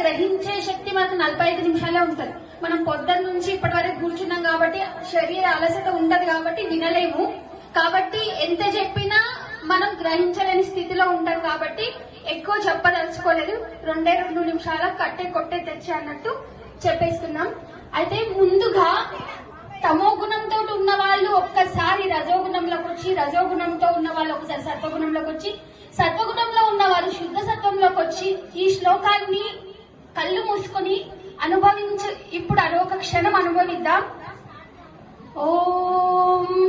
గ్రహించే శక్తి మనకు నలభై ఐదు నిమిషాలే ఉంటుంది. మనం పొద్దున్న నుంచి ఇప్పటి వరకు కూర్చున్నాం కాబట్టి శరీర అలసట ఉండదు కాబట్టి వినలేము. కాబట్టి ఎంత చెప్పినా మనం గ్రహించలేని స్థితిలో ఉంటాం కాబట్టి ఎక్కువ చెప్పదలుచుకోలేదు. రెండే రెండు నిమిషాల కట్టే కొట్టే తెచ్చే అన్నట్టు చెప్పేస్తున్నాం. అయితే ముందుగా తమో గుణంతో ఉన్న వాళ్ళు ఒక్కసారి రజోగుణంలోకి వచ్చి రజోగుణంతో ఉన్న వాళ్ళు ఒకసారి సత్వగుణంలోకి వచ్చి సత్వగుణంలో ఉన్న వారు శుద్ధ సత్వంలోకి వచ్చి ఈ శ్లోకాన్ని కళ్ళు మూసుకొని అనుభవించు ఇప్పుడు అదొక క్షణం అనుభవిద్దాం. ఓం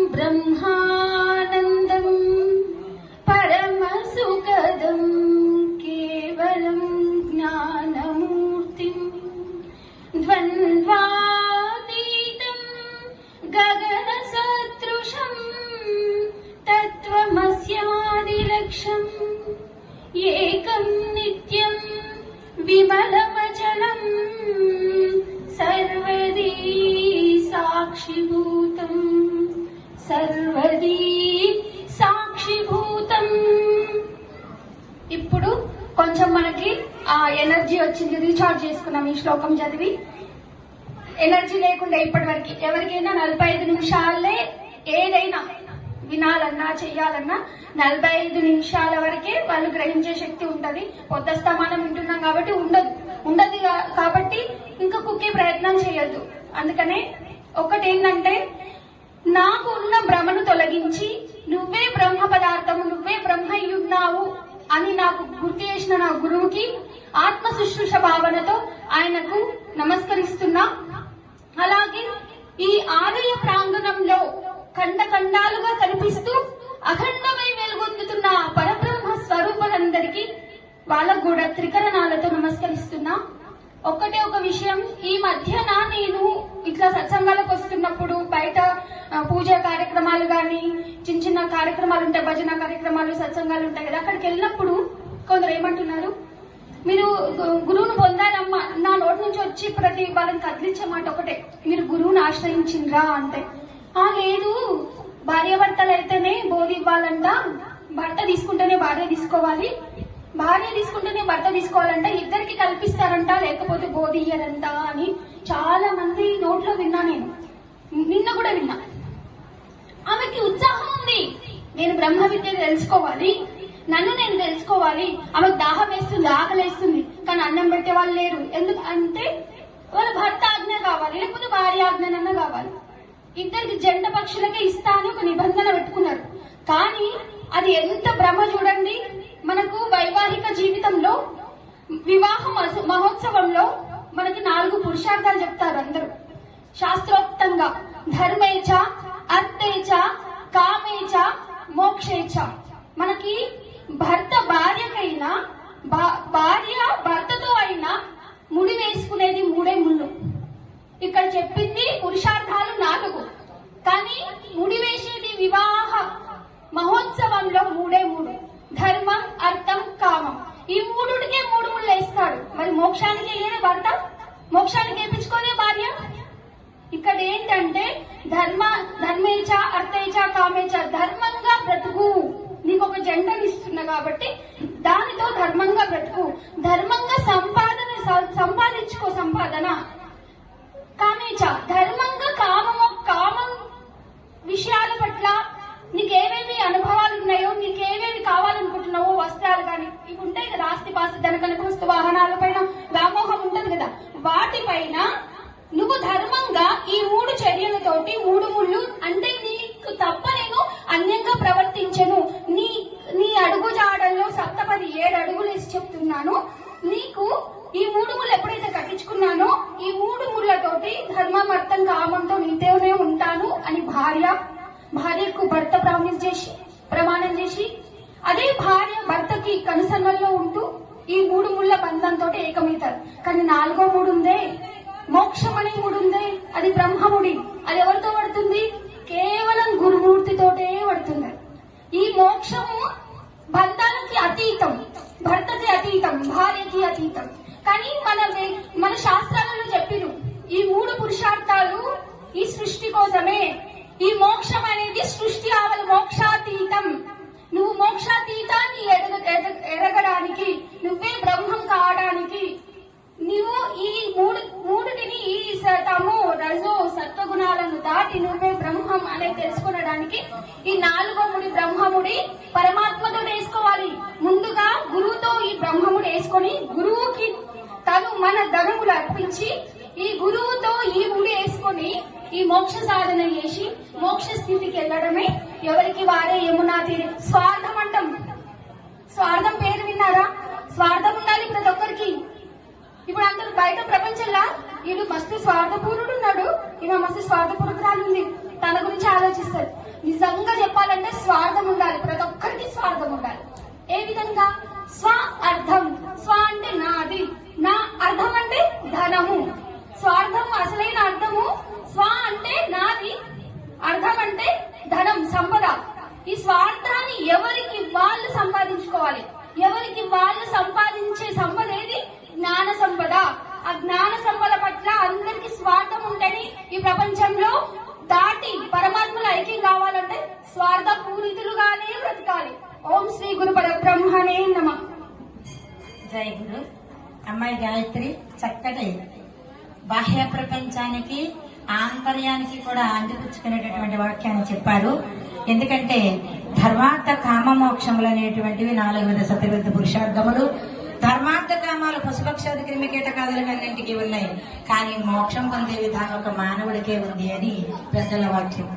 సర్వదీ సాక్షిభూతం. ఇప్పుడు కొంచెం మనకి ఆ ఎనర్జీ వచ్చింది రీఛార్జ్ చేసుకున్నాం ఈ శ్లోకం చదివి. ఎనర్జీ లేకుండా ఇప్పటి వరకు ఎవరికైనా నలభై ఐదు నిమిషాలే ఏదైనా వినాలన్నా చెయ్యాలన్నా నలభై ఐదు నిమిషాల వరకే వాళ్ళు గ్రహించే శక్తి ఉంటది. పొద్దస్తమానం వింటున్నాం కాబట్టి ఉండదు. ఉండదు కాబట్టి ఇంకా కుక్కే ప్రయత్నం చేయొద్దు. అందుకనే ఒకటి ఏంటంటే నాకు ఉన్న భ్రమను తొలగించి నువ్వే బ్రహ్మ పదార్థము నువ్వే బ్రహ్మయ్యున్నావు అని నాకు గుర్తు చేసిన నా గురువుకి ఆత్మ శుశ్రూష భావనతో ఆయనకు నమస్కరిస్తున్నా. అలాగే ఈ ఆలయ ప్రాంగణంలో ఖండ ఖండాలుగా కనిపిస్తూ అఖండమై వెలుగొందుతున్న పరబ్రహ్మ స్వరూపులందరికీ వాళ్ళకు కూడా త్రికరణాలతో నమస్కరిస్తున్నా. ఒక్కటే ఒక విషయం ఈ మధ్యన నేను ఇట్లా సత్సంగ పూజ కార్యక్రమాలు కానీ చిన్న చిన్న కార్యక్రమాలు ఉంటాయి భజన కార్యక్రమాలు సత్సంగాలు ఉంటాయి కదా అక్కడికి వెళ్ళినప్పుడు కొందరు ఏమంటున్నారు? మీరు గు- గురువును పొందారమ్మా నా నోటి నుంచి వచ్చి ప్రతి వాళ్ళని కదిలించే మాట ఒకటే మీరు గురువుని ఆశ్రయించిండ్రా అంటే. ఆ లేదు భార్యాభర్తలు అయితేనే బోధి ఇవ్వాలంట భర్త తీసుకుంటేనే భార్య తీసుకోవాలి. భార్య తీసుకుంటేనే భర్త తీసుకోవాలంట ఇద్దరికి కల్పిస్తారంట లేకపోతే బోధి ఇయ్యరంట అని చాలా మంది నోట్లో విన్నా నేను. నిన్న కూడా విన్నా. ఆమెకి ఉత్సాహం ఉంది. నేను బ్రహ్మ విద్య తెలుసుకోవాలి. నన్ను నేను తెలుసుకోవాలి. ఆమె దాహం వేస్తుంది ఆకలేస్తుంది కానీ అన్నం పెట్టే వాళ్ళు లేరు. ఎందుకు అంటే వాళ్ళ భర్త ఆజ్ఞ కావాలి లేకపోతే భార్య ఆజ్ఞనన్న కావాలి. ఇద్దరికి జంట పక్షులకే ఇస్తా అని ఒక నిబంధన పెట్టుకున్నారు. కానీ అది ఎంత భ్రమ చూడండి. మనకు వైవాహిక జీవితంలో వివాహ మహోత్సవంలో మనకి నాలుగు పురుషార్థాలు చెప్తారు అందరూ. శాస్త్రోక్తంగా ధర్మేచ అర్థేచ కామేచ మోక్షేచ. మనకి భర్త భార్యకైనా భా- భార్య భర్తతో అయినా ముడి వేసుకునేది మూడే ముళ్ళు. ఇక్కడ చెప్పింది పురుషార్థాలు నాలుగు. కానీ ముడి వేసేది వివాహ మహోత్సవంలో మూడే మూడు. ధర్మం అర్థం కామం. ఈ మూడుకే మూడు ముళ్ళు వేస్తాడు. మరి మోక్షానికి వెళ్ళేదే భర్త? మోక్షానికి వేపించుకోనే భార్య? ఇక్కడ ఏంటంటే ధర్మ ధర్మేచ అర్థేచ కామేచ ధర్మంగా బ్రతుకు. నీకు ఒక జెండర్ ఇస్తున్నా కాబట్టి దానితో ధర్మంగా బ్రతుకు. ధర్మంగా సంపాదన సంపాదించుకో సంపాదన. కామేచ ధర్మంగా కామము కామం విషయాల పట్ల నీకేమేమి అనుభవాలు ఉన్నాయో నీకేమేమి కావాలనుకుంటున్నావో వస్త్రాలు కానీ ఇవి ఉంటాయి కదా ఆస్తి పాస్తి ధనకనక వస్తు వాహనాల పైన వ్యామోహం ఉంటది కదా. వాటిపైన నువ్వు ఈ మూడు చర్యలతోటి మూడు ముళ్ళు అంటే నీకు తప్ప నేను అన్యంగా ప్రవర్తించను. నీ నీ అడుగు జాడల్లో సప్తపది ఏడు అడుగులు వేసి చెప్తున్నాను. నీకు ఈ మూడు ముళ్ళు ఎప్పుడైతే కట్టించుకున్నానో ఈ మూడు ముళ్ళతోటి ధర్మం అర్థం కామంతో నీతోనే ఉంటాను అని భార్య భార్యకు భర్త ప్రామిస్ చేసి ప్రమాణం చేసి అదే భార్య భర్తకి కనుసన్నల్లో ఉంటూ ఈ మూడు ముళ్ళ బంధంతో ఏకమవుతారు. కానీ నాలుగో మూడు ఉందే. మోక్షం అనే మూడు అది బ్రహ్మముడి. అది ఎవరితో పడుతుంది? కేవలం గురుమూర్తితోటే పడుతుంది. ఈ మోక్షము బంధానికి అతీతం. భర్తకి అతీతం భార్యకి అతీతం. కానీ మన మన శాస్త్రాలలో చెప్పిరు ఈ మూడు పురుషార్థాలు ఈ సృష్టి కోసమే. ఈ మోక్షం అనేది సృష్టి ఆవల మోక్షాతీతం. నువ్వు మోక్షాతీతాన్ని ఎదగ ఎదగడానికి ఎరగడానికి నువ్వే బ్రహ్మం కావడానికి సాటి నువ్వే బ్రహ్మం అనేది తెలుసుకునడానికి ఈ నాలుగో ముడి బ్రహ్మముడి పరమాత్మతో వేసుకోవాలి ముందుగా గురువుతో ఈ బ్రహ్మముడు వేసుకొని గురువుకి తను మన ధనములు అర్పించి ఈ గురువుతో ఈ ముడి వేసుకొని ఈ మోక్ష సాధన చేసి మోక్ష స్థితికి వెళ్ళడమే ఎవరికి వారే యమునా తీరి. స్వార్థం అంటాం స్వార్థం పేరు విన్నారా? స్వార్థం ఉండాలి ప్రతి ఒక్కరికి. ఇప్పుడు అందరు బయట ప్రపంచంలో వీడు మస్తు స్వార్థపూరుడు ఉన్నాడు ఈమె మస్తు స్వార్థపూరుకురాలు ఉంది తన గురించి ఆలోచిస్తారు. నిజంగా చెప్పాలంటే స్వార్థం ఉండాలి ప్రతి ఒక్కరికి స్వార్థం ఉండాలి ఏ విధంగా? స్వ అర్థం. స్వ అంటే నాది. నా అర్థం అంటే ధనము. స్వార్థం అసలైన అర్థము స్వ అంటే నాది అర్థం అంటే ధనం సంపద ఈ స్వార్థాన్ని ఎవరికి వాళ్ళు సంపాదించుకోవాలి ఎవరికి వాళ్ళు సంపాదించే సంపద ఏది జ్ఞాన సంపద ఆ జ్ఞాన సంపద పట్ల అందరికి స్వార్థం ఉంటేనే ఈ ప్రపంచంలో దాటి పరమాత్మల ఐక్యం కావాలంటే స్వార్థ పూరితులుగానే బ్రతకాలి. ఓం శ్రీ గురు పరబ్రహ్మణే నమ. జై గురు. అమ్మాయి గాయత్రి చక్కటి బాహ్య ప్రపంచానికి ఆంతర్యానికి కూడా అందిపుచ్చుకునేటటువంటి వాక్యాన్ని చెప్పారు. ఎందుకంటే ధర్మార్థ కామ మోక్షములు అనేటువంటివి నాలుగు విధ సతవిధ పురుషార్థములు. పరమార్థ కామాలు పశుపక్షాది క్రిమి కీటకాదులకన్నింటికి ఉన్నాయి. కానీ మోక్షం పొందే విధానం ఒక మానవుడికే ఉంది అని పెద్దల వాక్యం.